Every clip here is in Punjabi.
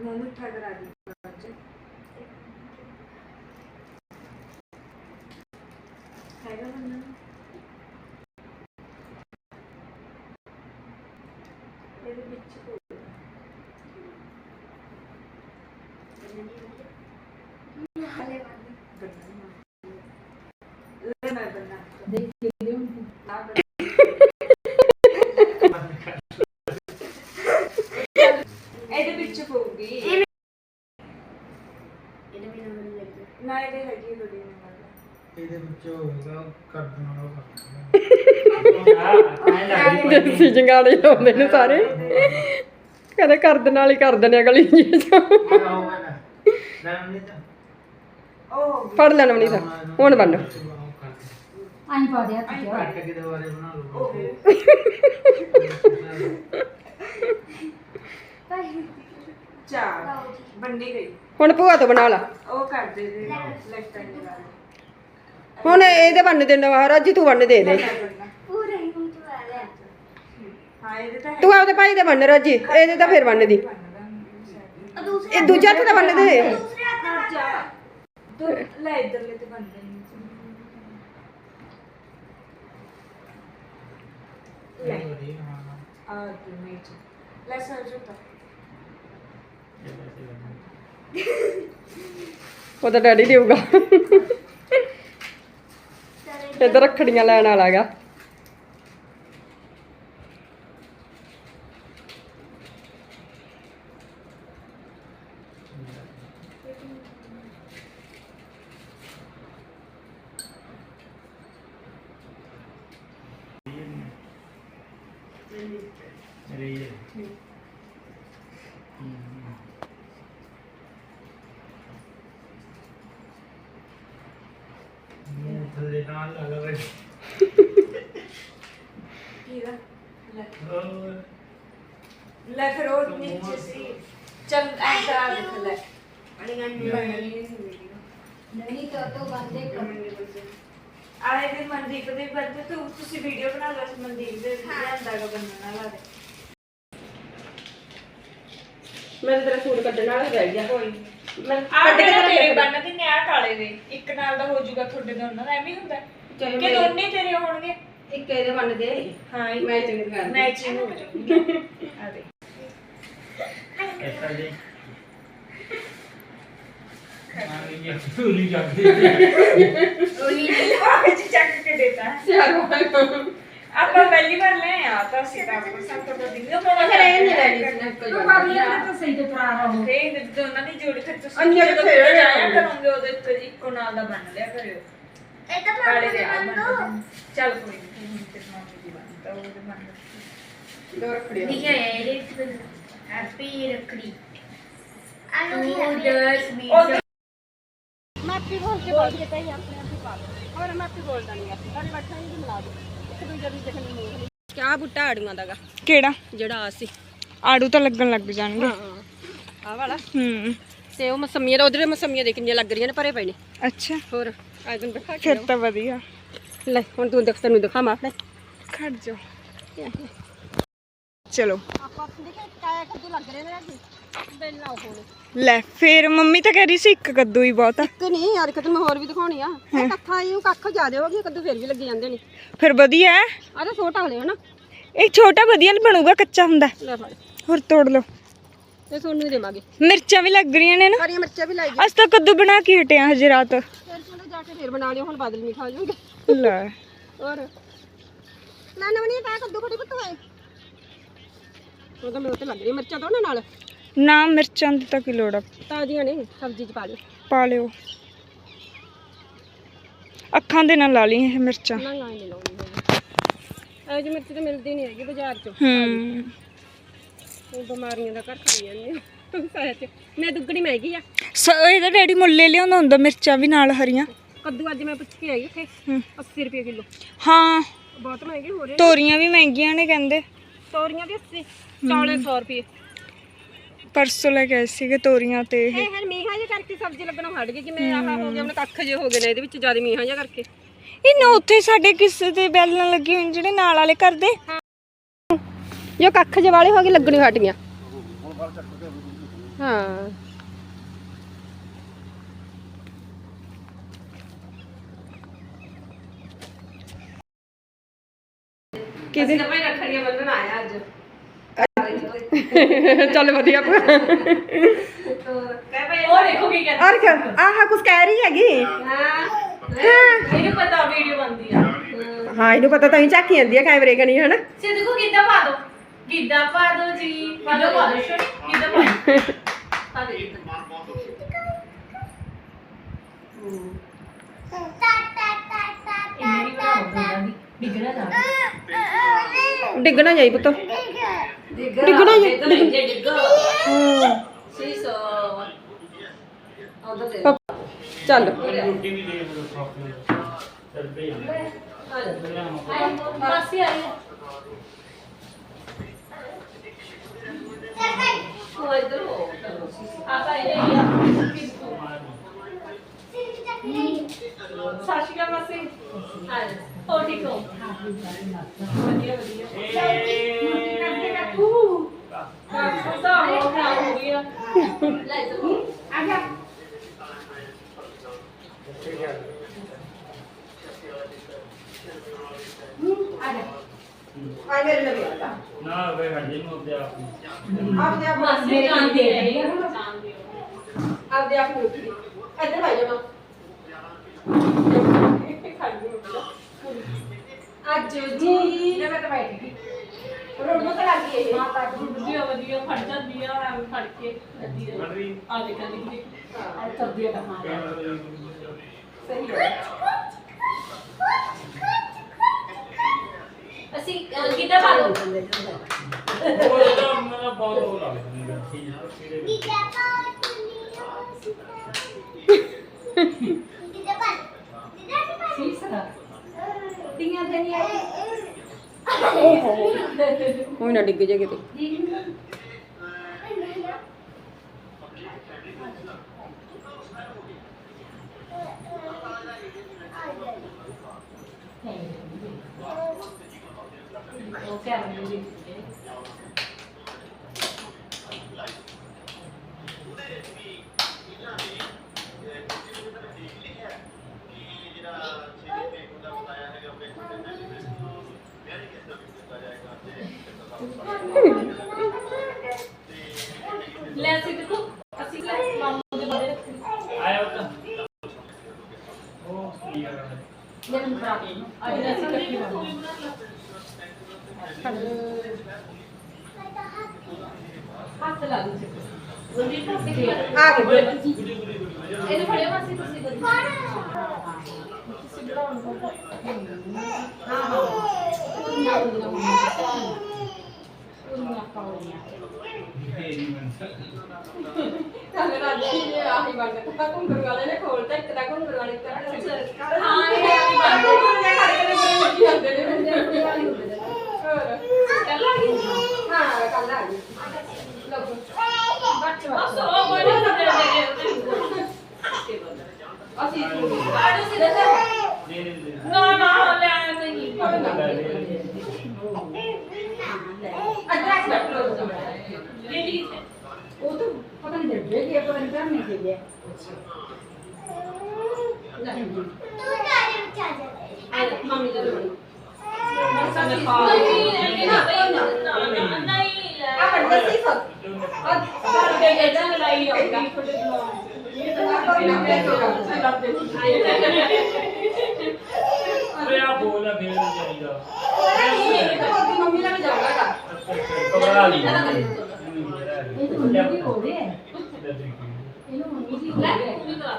ਮੂੰਹ ਮਿੱਠਾ ਕਰਾ ਦੀ। ਅੱਜ ਹੈਗਾ ਬੰਦਾ ਇਹਦੇ ਵਿੱਚ ਕੋਈ ਲੈ ਮੈਂ ਬਣਾ ਦੇਖ ਕੇ ਲਿਓ ਆ ਇਹਦੇ ਵਿੱਚ ਪਊਗੀ ਇਹਦੇ ਵੀ ਨੰਬਰ ਲੱਗੇ ਨਾ ਇਹਦੇ ਹੈਗੀ ਬੜੀ ਨੰਬਰ ਇਹਦੇ ਵਿੱਚ ਹੋਏਗਾ ਕਰ ਦੇਣਾ ਉਹ ਦੇਸੀ ਜੰਗਾੜੇ ਲਾਉਂਦੇ ਨੇ ਸਾਰੇ। ਵਾਲੀ ਕਰ ਦਿੰਦੇ ਆ ਗਲੀ ਜੀ ਚ ਉਹ ਫੜ ਲੈਣ ਨਹੀਂ ਤਾਂ ਹੁਣ ਬੰਨ। ਆਈ ਪਾ ਦਿਆ ਆਈ ਤੂੰ ਕੱਟ ਕੇ ਦੁਬਾਰੇ ਬਣਾ ਲਓ। ਉਹ ਚਾਰ ਬੰਨੀ ਗਈ ਹੁਣ ਭੂਆ ਤੋਂ ਬਣਾ ਲਾ। ਉਹ ਕਰ ਦੇ ਦੇ ਲੈਫਟ ਹੈਂਡ ਨਾਲ ਹੁਣ ਇਹਦੇ ਬੰਨ ਦੇ ਮਹਾਰਾਜ ਜੀ ਤੂੰ ਬੰਨ ਦੇ ਦੇ। ਤੂੰ ਤਾਂ ਤੂੰ ਆਪਦੇ ਭਾਈ ਦੇ ਬੰਨ ਰਾਜੀ ਇਹਦੇ ਤਾਂ ਫਿਰ ਬੰਨ ਦੀ ਇਹ ਦੂਜਾ ਹੱਥ ਦਾ ਬੰਨ ਦੇ ਤੂੰ ਲੈ ਇਧਰਲੇ ਤੇ ਬੰਨ ਦੇ ਲੈ ਆ ਤੂੰ ਨੀਚੇ ਲੈ ਸਰ ਜੁਤਾ ਉਹਦਾ ਡੈਡੀ ਦੇਊਗਾ। ਇੱਧਰ ਰੱਖੜੀਆਂ ਲੈਣ ਵਾਲਾ ਹੈਗਾ। ਥੱਲੇ ਨਾਲ ਲੱਗ ਰਿਹਾ ਕੀ ਦਾ ਲੈ ਲੈ ਫਿਰ ਉਹ ਨੀਚੇ ਸੀ ਚੱਲ ਐਸਾ ਦੇਖ ਲੈ ਤਾਂ ਤੋ ਬੰਦੇ ਕਰ ਆਏ ਦੇ ਮਨਦੀਪ ਦੇ ਬੰਦੇ ਤੂੰ ਤੁਸੀਂ ਵੀਡੀਓ ਬਣਾ ਲਓ ਇਸ ਮਨਦੀਪ ਦੇ ਲਿਆਂਦਾ ਗਾ ਬੰਨਣ ਵਾਲਾ ਦੇ ਮੈਂ ਤੇਰਾ ਸੂਟ ਕੱਢਣ ਵਾਲਾ ਰਹਿ ਗਿਆ। ਕੋਈ ਮੈਂ ਆ ਕੱਢ ਕੇ ਤੇਰੇ ਤੇਰੇ ਬੰਨ ਦੇ ਨੇ ਆ ਕਾਲੇ ਦੇ। ਇੱਕ ਨਾਲ ਦਾ ਹੋ ਜਾਊਗਾ ਤੁਹਾਡੇ ਦੋਨਾਂ ਦਾ ਐਵੇਂ ਹੀ ਹੁੰਦਾ। ਕਿ ਮੇਰੇ- ਦੋਨੇ ਤੇਰੇ ਹੋਣਗੇ। ਇੱਕ ਇਹਦੇ ਬੰਨ ਦੇ। ਹਾਂ Matching ਕਰ ਦੇ। ਮੈਚਿੰਗ ਹੋ ਜਾਊਗੀ। ਆ ਦੇ ਜੀ? ਨਹੀਂ ਜਾਂਦੇ ਉਹੀ ਲਿਫਾਫੇ ਚ ਚੱਕ ਕੇ ਦੇਤਾ है ਆਪਾਂ ਪਹਿਲੀ ਵਾਰ ਲੈ ਆ ਤਾਂ ਅਸੀਂ ਤਾਂ ਸਭ ਤੋਂ ਵੱਡੀ ਉਹ ਮੇਰਾ ਫਿਰ ਇਹ ਨਹੀਂ ਲੈਣੀ ਸੀ ਨਾ ਕੋਈ ਬਾਬੀ ਨੇ ਤਾਂ ਸਹੀ ਤੇ ਤਰਾ ਰਹੋ ਤੇ ਦੋਨਾਂ ਦੀ ਜੋੜੀ ਫਿਰ ਤੁਸੀਂ ਅੰਨੇ ਜਦੋਂ ਫਿਰ ਆਇਆ ਕਰੋਗੇ ਉਹਦੇ ਉੱਤੇ ਇੱਕੋ ਨਾਲ ਦਾ ਬਣ ਲਿਆ ਕਰਿਓ। ਇਹ ਤਾਂ ਕਾਲੇ ਦੇ ਆ ਮੰਨ ਲਓ। ਚੱਲ ਕੋਈ ਨਹੀਂ ਤੇ ਮਾਂ ਦੀ ਬਣ ਤਾਂ ਉਹਦੇ ਬਣ ਦੋ ਰੱਖੜੀ ਠੀਕ ਹੈ ਇਹ ਹੈਪੀ ਰੱਖੜੀ। ਆਲੂ ਦੀ ਰੱਖੜੀ। ਉਧਰ ਬੋਲ ਕੇ ਬਾਤ ਕੇ ਤਾਈ ਆਪਣੇ ਆਪ ਹੀ ਪਾ ਲਓ। ਹੋਰ ਮਾਪੀ ਬੋਲਦਾ ਨਹੀਂ ਆ ਤੁਹਾਡੇ ਬੱਠਾ ਨਹੀਂ ਮਿਲਾ ਦੋ ਇੱਕ ਦੂਜੇ ਦੀ ਦੇਖਣ ਨੂੰ ਨਹੀਂ। ਕਿਆ ਬੁੱਟਾ ਆੜੂਆਂ ਦਾਗਾ ਕਿਹੜਾ? ਜਿਹੜਾ ਆ ਸੀ ਆੜੂ ਤਾਂ ਲੱਗਣ ਲੱਗ ਜਾਣਗੇ। ਆ ਵਾਲਾ। ਹੂੰ। ਤੇ ਉਹ ਮਸਮੀਆਂ ਦਾ ਉਧਰ ਮਸਮੀਆਂ ਦੇ ਕਿੰਨੀਆਂ ਲੱਗ ਰਹੀਆਂ ਨੇ ਭਰੇ ਪਏ ਨੇ। ਅੱਛਾ। ਹੋਰ ਆ ਤੈਨੂੰ ਦਿਖਾ ਕੇ ਫਿਰ ਤਾਂ ਵਧੀਆ। ਲੈ ਹੁਣ ਤੂੰ ਦੇਖ ਤੈਨੂੰ ਦਿਖਾ ਮਾਰ ਲੈ ਖੜ ਜਾ ਚਲੋ। ਆਪਾਂ ਦੇਖੇ ਕਾਇਆ ਕੱਦੂ ਲੱਗ ਰਹੇ ਨੇ ਅੱਜ। ਬੇਲਾ ਲੈ ਫਿਰ ਮੰਮੀ ਤਾਂ ਕਹਿ ਰਹੀ ਸੀ ਇੱਕ ਕੱਦੂ ਹੀ ਬਹੁਤ ਆ। ਇੱਕ ਨਹੀਂ ਯਾਰ ਇੱਕ ਤੈਨੂੰ ਹੋਰ ਵੀ ਦਿਖਾਉਣੀ ਆ। ਇਹ ਇਹ ਕੱਖ ਜ਼ਿਆਦੇ ਹੋ ਗਏ ਕੱਦੂ ਫਿਰ ਵੀ ਲੱਗੇ ਜਾਂਦੇ ਨੇ। ਫਿਰ ਵਧੀਆ ਹੈ। ਆ ਤਾਂ ਛੋਟਾ ਹਲੇ ਹਨਾ ਇਹ ਛੋਟਾ ਵਧੀਆ ਬਣੂਗਾ ਕੱਚਾ ਹੁੰਦਾ। ਲੈ ਫੜ। ਹੋਰ ਤੋੜ ਲਓ। ਇਹ ਸੋਨੂੰ ਹੀ ਦੇਵਾਂਗੇ। ਮਿਰਚਾਂ ਵੀ ਲੱਗ ਰਹੀਆਂ ਨੇ ਨਾ। ਹਰੀਆਂ ਮਿਰਚਾਂ ਵੀ ਲਾਈ ਅੱਜ ਤਾਂ ਕੱਦੂ ਬਣਾ ਕੇ ਹਟਿਆ ਹਜੇ ਰਾਤ। ਫਿਰ ਤੂੰ ਜਾ ਕੇ ਫਿਰ ਬਣਾ ਲਿਓ ਹੁਣ ਬਾਦਲ ਨਹੀਂ ਖਾ ਜਾਊਗੇ ਲੈ। ਹੋਰ। ਨਾ ਨਾ ਨਹੀਂ ਪਾ ਕੱਦੂ ਖੜੀ ਪੁੱਤ ਹੋਏ ਉਹ ਤਾਂ ਮੇਰੇ ਤੇ ਲੱਗ ਰਹੀ ਮਿਰਚਾਂ ਤੋਂ ਨਾ ਨਾਲ। ਨਾ ਮਿਰਚਾਂ ਦੀ ਤਾਂ ਕੀ ਲੋੜ ਆ? ਤਾਜ਼ੀਆਂ ਨੇ ਸਬਜ਼ੀ ਚ ਪਾ ਲਿਓ। ਪਾ ਲਿਓ। ਅੱਖਾਂ ਦੇ ਨਾਲ ਲਾ ਲਈ ਇਹ ਮਿਰਚਾਂ। ਨਾ ਨਾ ਨਹੀਂ ਲਾਉਣੀ ਹੈਗੀ ਇਹ ਜੀ ਮਿਰਚ ਤਾਂ ਮਿਲਦੀ ਨਹੀਂ ਹੈਗੀ ਬਾਜ਼ਾਰ ਚੋਂ। ਹੂੰ। ਉਹ ਬਿਮਾਰੀਆਂ ਦਾ ਘਰ ਖਾਈ ਜਾਂਦੇ ਆ। ਸੱਚ ਮੈਂ ਦੁੱਗਣੀ ਮਹਿੰਗੀ ਆ। ਸ- ਇਹਦਾ ਡੈਡੀ ਮੁੱਲੇ ਲਿਆਉਂਦਾ ਹੁੰਦਾ ਮਿਰਚਾਂ ਵੀ ਨਾਲ ਹਰੀਆਂ। ਕੱਦੂ ਅੱਜ ਮੈਂ ਪੁੱਛ ਕੇ ਆਈ ਉੱਥੇ। ਹੂੰ। 80 ਰੁਪਏ ਕਿਲੋ। ਹਾਂ। ਬਹੁਤ ਮਹਿੰਗੇ ਹੋ ਰਹੇ ਨੇ। ਤੋਰੀਆਂ ਵੀ ਮਹਿੰਗੀਆਂ ਨੇ ਕਹਿੰਦੇ। ਤੋਰੀਆਂ ਵੀ 80 ਚੌਲੇ 100 ਰੁਪਏ। ਪਰਸੋਂ ਲੈ ਕੇ ਆਏ ਸੀਗੇ ਤੋਰੀਆਂ ਤੇ ਇਹ। ਇਹ ਹਰ ਮੀਂਹਾਂ ਜੇ ਕਰਕੇ ਸਬਜ਼ੀ ਲੱਗਣੋਂ ਹਟ ਗਈ ਜਿਵੇਂ ਆਹ ਹੋ ਗਿਆ ਆਪਣੇ ਕੱਖ ਜੇ ਹੋ ਗਏ ਨੇ ਇਹਦੇ ਵਿੱਚ ਜ਼ਿਆਦਾ ਮੀਂਹਾਂ ਜਿਹਾ ਕਰਕੇ। ਇਹ ਨਾ ਉੱਥੇ ਸਾਡੇ ਕਿਸੇ ਦੇ ਬੈਲਾਂ ਲੱਗੀ ਹੋਈ ਜਿਹੜੇ ਨਾਲ ਵਾਲੇ ਕਰਦੇ ਜੋ ਕੱਖ ਜੇ ਵਾਲੇ ਹੋ ਗਏ ਲੱਗਣੋਂ ਹਟ ਗਈਆਂ। ਹਾਂ। ਕਿਹਦੇ? ਭਾਈ ਰੱਖੜੀਆਂ ਬੰਨਣ ਆਇਆ ਅੱਜ। ਚੱਲ ਵਧੀਆ। ਕਹਿ ਭਾਈ ਉਹ ਦੇਖੋ ਕੀ ਕਹਿੰਦਾ ਔਰ ਕਿਆ? ਆਹ ਕੁਝ ਕਹਿ ਰਹੀ ਹੈਗੀ। ਹਾਂ। ਇਹਨੂੰ ਪਤਾ ਵੀਡੀਓ ਬਣਦੀ ਆ। ਹਾਂ ਇਹਨੂੰ ਪਤਾ ਤਾਂ ਹੀ ਝਾਕੀ ਜਾਂਦੀ ਆ ਕੈਮਰੇ ਕਣੀ ਹਨਾ? ਸਿੱਧੂ ਕੋ ਕਿੱਦਾਂ ਪਾ ਦੋ। ਕਿੱਦਾਂ ਪਾ ਦੋ ਜੀ। ਪਾ ਦੋ ਪਾ ਦੋ ਸ਼ੋ ਕਿੱਦਾਂ ਪਾ ਦੋ। ਪਾ ਦੇ ਡਿੱਗਣਾ ਜਾਈ ਪੁੱਤ। ਡਿੱਗਣਾ ਡਿੱਗਣਾ ਡਿੱਗਾ ਹਾਂ। ਸੀਸੋ। ਆਉਂਦਾ ਤੇ ਚੱਲ। ਰੋਟੀ ਵੀ ਦੇ ਬਰੋ ਪ੍ਰੋਪਰ। ਚੱਲ ਪਈ ਮਾਸੀ ਆਈ ਹੈ ਉਹ ਇਧਰ ਹੋ ਆਤਾ ਇਹ ਆ ਸਤਿ ਸ਼੍ਰੀ ਅਕਾਲ ਮਾਸੀ ਹਾਂ ਹੋ ਠੀਕ ਹੋ ਵਧੀਆ ਵਧੀਆ ਕਾਕੂ ਤਾਂ ਹੋ ਗਿਆ ਹੋ ਗਿਆ ਲੈ ਤੂੰ ਆ ਜਾ ਆ ਮੇਰੇ ਨਾਲ ਵੀ ਆ ਨਾ ਵੇ ਹੱਡੀ ਨੂੰ ਤੇ ਆਪ ਨੂੰ ਆਪਦੇ ਆਪ ਮਾਸੀ ਜਾਨ ਦੇ ਰਹੀ ਹੈ ਜਾਨ ਦੇ ਆਪਦੇ ਆਪ ਨੂੰ ਉੱਠੀ ਇੱਧਰ ਆ ਜਾਣਾ ਅੱਜ ਜੀ। ਨੇ ਮੈਂ ਤਾਂ ਬੈਠ। ਨੂੰ ਤਾਂ ਲੱਗ ਗਈ ਇਹ ਮਾਤਾ ਵਧੀਆ ਵਧੀਆ ਫੜ ਜਾਂਦੀ ਆ ਐਵੇਂ ਫੜ ਕੇ ਅੱਧੀ ਰਹੀ ਆ ਦੇਖ ਲਈ ਆ ਕਰਦੀ ਆ ਕਹਾਂ ਸਹੀ ਹੈ ਅਸੀਂ ਕਿੱਦਾਂ ਪਾ ਦੋ ਉਹ ਤਾਂ ਮੇਰਾ ਬਹੁਤ ਹੋ ਲੱਗਦਾ ਠੀਕ ਹੈ ਕਿਹੜੇ ਟੀਆਂ ਤੇ ਨਹੀਂ ਆਈ ਕੋਈ ਨਾ ਡਿੱਗ ਜੇ ਕਿਤੇ ਉਹ ਕਹਿ ਰਹੀ ਲੈ ਅਸੀਂ ਦੇਖੋ ਅਸੀਂ ਲੈ ਮਾਮੂ ਦੇ ਬਾਰੇ ਰੱਖੀ। ਆਇਆ ਉਹ ਤਾਂ ਉਹ ਕੀ ਕਰ ਰਿਹਾ ਮੈਨੂੰ ਬਣਾ ਦੇ ਅੱਜ ਅਸੀਂ ਮਾਮੂ ਹੱਥ ਲਾ ਦੋ ਗੁਰਦੀਪ ਹੱਥ ਕੀ ਆ ਗਈ ਇਹਨੂੰ ਫੜਿਓ ਮਾਸੀ ਤੁਸੀਂ ਗੁਰਦੀਪ ਤੁਸੀਂ ਬਣਾਉਣ ਦਾ ਹਾਂ ਹਾਂ। ਨਾ ਨਾ ਨਾ ਮਨ ਕੱਲ ਰਾਜੀ ਨੇ ਆਹੀ ਬੰਦ ਕਰਤਾ ਘੁੰਗਰੂ ਵਾਲੇ ਨੇ ਖੋਲਤਾ ਇੱਕ ਦਾ ਘੁੰਗਰੂ ਵਾਲੇ ਕਰ ਹਾਂ ਇਹ ਵੀ ਬੰਦ ਨੇ ਖੜੇ ਨੇ ਬੜੇ ਲੱਗੀ ਜਾਂਦੇ ਨੇ ਬੰਦੇ ਹੋਰ ਕੱਲ ਆ ਗਈ ਹਾਂ ਕੱਲ ਆ ਗਈ ਲਓ ਬਸ ਉਹ ਬੜੇ ਦੇ ਦੇ ਅਸੀਂ ਆੜੋ ਸਿੱਧਾ ਦੇ ਦੇ ਦੇ ਨਾ ਨਾ ਲੈ ਨਹੀਂ ਅਡਰੈਸ ਬੈਠ ਲੋ ਇਹ ਜੀ ਉਹ ਤਾਂ ਪਤਾ ਨਹੀਂ ਲੱਗੇ ਕਿ ਪਤਾ ਨਹੀਂ ਕਰਨੇ ਕੇ ਜੇ ਮੰਮੀ ਦਾ ਲੋੜੀ ਮੈਂ ਖਾ ਨਹੀਂ ਆ ਹੋਗਾ ਆ ਹੋ ਹੈ ਇਹਨੂੰ ਮੰਮੀ ਦੀ ਲੈ ਤੂੰ ਤਾਂ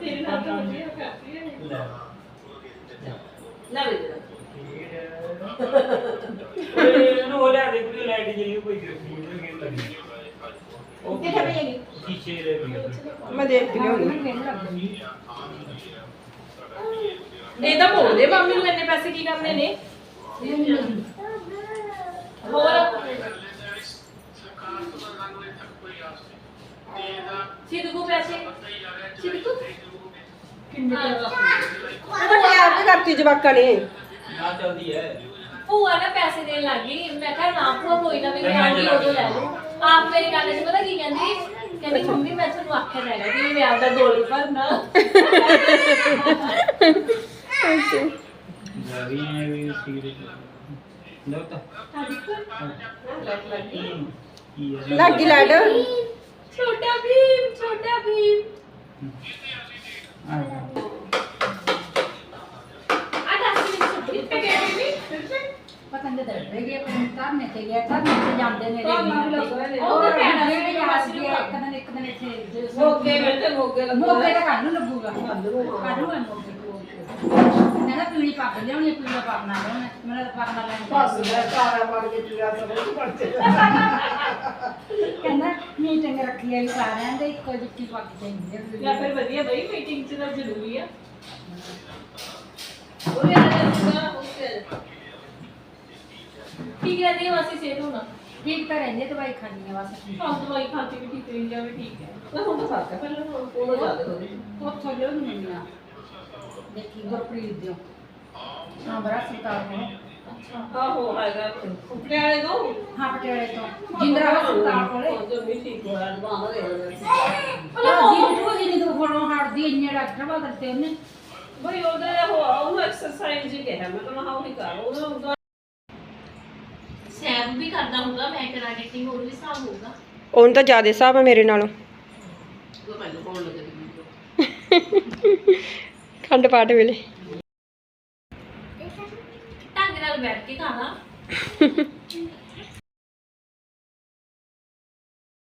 ਤੇਰੇ ਨਾਲ ਤਾਂ ਮੰਮੀ ਕਰਦੀ ਹੈ ਲੈ। ਵੇ ਇਹਨੂੰ ਹੋ ਲਿਆ ਦੇ ਕੋਈ ਲਾਈਟ ਜਲੀ ਕੋਈ ਗ੍ਰਿਫੀ ਨਹੀਂ ਲੱਗੀ। ਉਹ ਕਿੱਥੇ ਪਈਏਗੀ? ਸ਼ੀਸ਼ੇ ਦੇ ਮੈਂ ਦੇਖ ਕੇ ਲਿਆਉਣੀ ਇਹ ਤਾਂ ਬੋਲਦੇ ਮੰਮੀ ਨੂੰ ਇੰਨੇ ਪੈਸੇ ਕੀ ਕਰਨੇ ਨੇ? ਹੋਰ? ਸਿੱਧੂ ਪੈਸੇ। ਸਿੱਧੂ? ਕਿੰਨੇ ਇਹ ਤਾਂ ਪਿਆਰ ਵੀ ਕਰਤੀ ਜਵਾਕਾਂ ਨੇ। ਨਾ ਚਲਦੀ ਹੈ ਭੂਆ ਨਾ ਪੈਸੇ ਦੇਣ ਲੱਗੀ ਮੈਂ ਕਿਹਾ ਨਾ ਭੂਆ ਕੋਈ ਨਾ ਮੈਨੂੰ ਆਉਂਦੀ ਉਦੋਂ ਲੈ ਲਓ। ਆਪ ਮੇਰੀ ਗੱਲ ਚ ਪਤਾ ਕੀ ਕਹਿੰਦੀ? ਕਹਿੰਦੀ ਮੰਮੀ ਮੈਂ ਤੁਹਾਨੂੰ ਆਖਿਆ ਤਾਂ ਹੈਗਾ ਕਿ ਮੈਂ ਆਪਦਾ ਗੋਲ ਭਰਨਾ। ਜਾਰੀ ਆਏ ਵੀ ਸੀਰੇ ਲਓ ਤਾਂ। ਕੀ ਹੈ ਲੱਗੀ ਲੜ ਛੋਟਾ ਭੀਮ ਛੋਟਾ ਭੀਮ ਆ ਆ ਦੱਸ ਮੈਨੂੰ ਛੁੱਟੀ ਤੇ ਗਏ ਵੀ ਪਤਾ ਨਹੀਂ ਦੱਸਦੇ ਕਿ ਆਪਣੇ ਧਰਨੇ ਤੇ ਗਿਆ ਧਰਨੇ ਤੇ ਜਾਂਦੇ ਨੇ ਉਹ ਤਾਂ ਭੈਣਾਂ ਜਿਹੜੇ ਦੀ ਯਾਦ ਮਾਸੀ ਗਿਆ ਨੂੰ ਇੱਕ ਦਿਨ ਇੱਕ ਦਿਨ ਇੱਥੇ ਮੋਗੇ ਵਿੱਚ ਤਾਂ ਕੱਲ ਨੂੰ ਲੱਗੂਗਾ ਕੱਲ ਨੂੰ ਹੈ ਮੈਂ ਤਾਂ ਪੀਲੀ ਪੱਗ ਲਿਆਉਣੀ ਪੀਲੀ ਦਾ ਪੱਗ ਲਿਆਉਣਾ ਮੇਰਾ ਤਾਂ ਪੱਗ ਨਾ ਲੈਣਾ ਕਹਿੰਦਾ ਮੀਟਿੰਗ ਰੱਖੀ ਹੈ ਵੀ ਸਾਰਿਆਂ ਦੇ ਇੱਕੋ ਜਿਹੀ ਪੱਗ ਚਾਹੀਦੀ ਹੈ ਜਾਂ ਫਿਰ ਵਧੀਆ ਬਈ ਮੀਟਿੰਗ ਚ ਤਾਂ ਜ਼ਰੂਰੀ ਆ ਉਹ ਵੀ ਆ ਜਾਂਦਾ ਉਹ ਠੀਕ ਹੈ ਵਾਸੀ ਸਿਹਤ ਹੋਣਾ? ਠੀਕ ਤਾਂ ਰਹਿੰਦੇ ਦਵਾਈ ਖਾਣੀ ਹੈ ਬਸ। ਹਾਂ ਦਵਾਈ ਖਾ ਕੇ ਵੀ ਠੀਕ ਰਹੀ ਜਾਵੇ ਠੀਕ ਹੈ ਮੈਂ ਹੁਣ ਤਾਂ ਫ਼ਰਕ ਹੈ ਪਹਿਲਾਂ ਹੁਣ ਕੋਲ ਜ਼ਿਆਦਾ ਹੋ ਗਈ ਉੱਥੋਂ ਲਿਓ ਨਹੀਂ ਆ। ਦੇਖੀ ਗੁਰਪ੍ਰੀਤ ਦਿਓ। ਹਾਂ ਬੜਾ ਸਰਕਾਰ ਨੇ ਆਹੋ ਹੈਗਾ। ਪਟਿਆਲੇ ਤੋਂ? ਹਾਂ ਪਟਿਆਲੇ ਤੋਂ। ਜਿੰਦਰਾ ਹਸਪਤਾਲ ਕੋਲੇ। ਜੋ ਵੀ ਠੀਕ ਹੋਇਆ ਦਵਾਣਾ ਦੇ ਉਹ ਜੀ ਉਹ ਜੀ ਨੂੰ ਫੋਨੋਂ ਹਟਦੀ ਇੰਨੇ ਡਾਕਟਰ ਬਦਲ ਤੇ ਉਹਨੇ। ਬਈ ਉਹਦੇ ਉਹ ਉਹਨੂੰ ਐਕਸਰਸਾਈਜ਼ ਹੀ ਕਿਹਾ ਮੈਂ ਤਾਂ ਹਾਂ ਉਹੀ ਕਰ ਉਹਨੂੰ ਸੈਬ ਵੀ ਕਰਦਾ ਹੋਊਗਾ ਮੈਂ ਕਰਾ ਕੇ ਹੋਰ ਵੀ ਹਿਸਾਬ ਹੋਊਗਾ। ਉਹਨੂੰ ਤਾਂ ਜ਼ਿਆਦਾ ਹਿਸਾਬ ਹੈ ਮੇਰੇ ਨਾਲੋਂ। ਉਹ ਮੈਨੂੰ ਕੋਲ ਲੱਗੇ ਖੰਡ ਪਾਠ ਵੇਲੇ। ਢੰਗ ਨਾਲ ਬੈਠ ਕੇ ਖਾਣਾ।